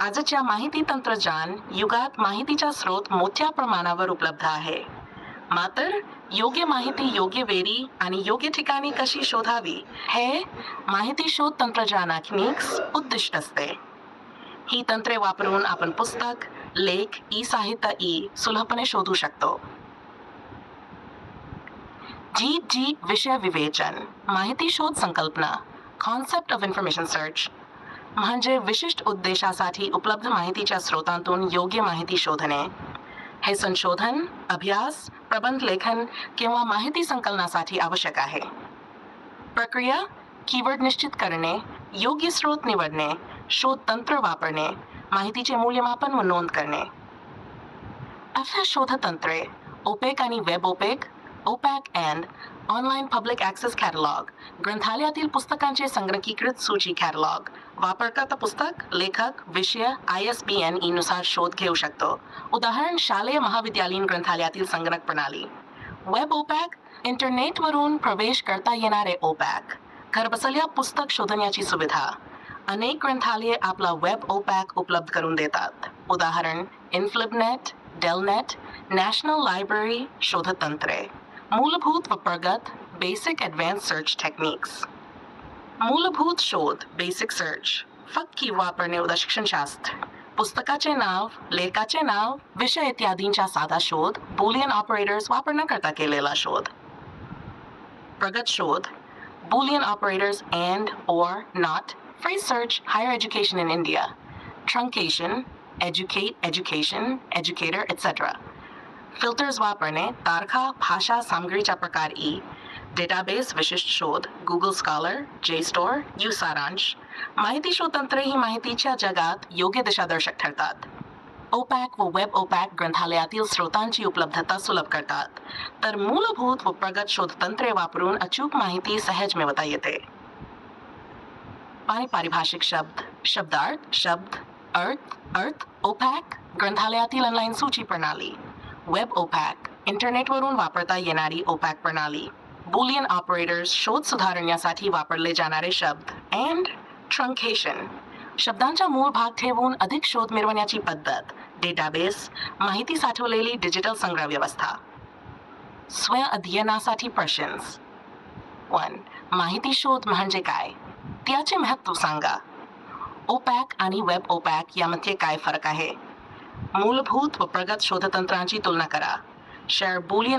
आजच्या माहिती तंत्रज्ञान युगात माहितीचा स्रोत मोठ्या प्रमाणावर उपलब्ध आहे. मात्र योग्य माहिती योग्य वेळी आणि योग्य ठिकाणी कशी शोधावी हे माहिती शोध तंत्रज्ञानाखिनिक्स उद्दिष्ट असते. ही तंत्रे वापरून आपण पुस्तक लेख ई साहित्य ई सुलभपणे शोधू शकतो. जी जी विषय विवेचन माहिती शोध संकल्पना कॉन्सेप्ट ऑफ इन्फॉर्मेशन सर्च म्हणजे विशिष्ट उद्देशासाठी उपलब्ध माहितीच्या स्रोतांतून योग्य माहिती शोधणे. हे संशोधन अभ्यास प्रबंध लेखन किंवा माहिती संकलनासाठी आवश्यक आहे. प्रक्रिया कीवर्ड निश्चित करणे योग्य स्रोत निवडणे शोध तंत्र वापरणे माहितीचे मूल्यमापन व नोंद करणे. अशा शोधतंत्रे ओपेक आणि web OPAC OPAC and online public access catalogue. ग्रंथालयातील पुस्तकांचे संगणकीकृत सूची कॅटलॉग. वापरकर्ता पुस्तक लेखक विषय आय एस बी एन ईनुसार शोध घेऊ शकतो. उदाहरण शालेय महाविद्यालयीन ग्रंथालयातील संगणक प्रणाली. वेब ओपॅक इंटरनेटवरून प्रवेश करता येणारे ओपॅक. घरबसल्या पुस्तक शोधण्याची सुविधा. अनेक ग्रंथालये आपला वेब ओपॅक उपलब्ध करून देतात. उदाहरण इन्फ्लिबनेट डेलनेट नॅशनल लायब्ररी शोधतंत्रे. मूलभूत व प्रगत बेसिक ॲडव्हान्स सर्च टेक्निक्स मूलभूत शोध बेसिक सर्च फक्त की वापरणे उदा शिक्षणशास्त्र पुस्तकाचे नाव लेखाचे नाव विषय इत्यादींचा साधा शोध बुलियन ऑपरेटर्स वापरण्याकरता केलेला शोध प्रगत शोध Boolean operators and, or, not, phrase search, higher education in India, truncation, educate, education, educator, etc. Filters वापरणे तारखा भाषा सामग्रीचा प्रकार ई. डेटाबेस विशिष्ट शोध गुगल स्कॉलर जे स्टोअर यू सारांश. माहिती शोधतंत्रे ही माहितीच्या जगात योग्य दिशादर्शक ठरतात. ओपॅक व वेब ओपॅक ग्रंथालयातील स्रोतांची उपलब्धता सुलभ करतात. तर मूलभूत व प्रगत शोधतंत्रे वापरून अचूक माहिती सहज मिळवता येते. पारि पारिभाषिक शब्द शब्दार्थ शब्द अर्थ अर्थ ओपॅक ग्रंथालयातील ऑनलाईन सूची प्रणाली. वेब ओपॅक इंटरनेटवरून वापरता येणारी ओपॅक प्रणाली. बुलियन ऑपरेटर्स शोध सुधारण्यासाठी वापरले जाणारे शब्द अँड ट्रंकेशन शब्दांचा मूळ भाग ठेवून अधिक शोध मिळवण्याची पद्धत डेटाबेस माहिती साठवलेली डिजिटल संग्रह व्यवस्था स्व अध्ययनासाठी प्रश्न्स वन माहिती शोध म्हणजे काय? त्याचे महत्त्व सांगा. ओपॅक आणि वेब ओपॅक यामध्ये काय फरक आहे? मूलभूत व प्रगत शोधतंत्रांची तुलना करा. Share Boolean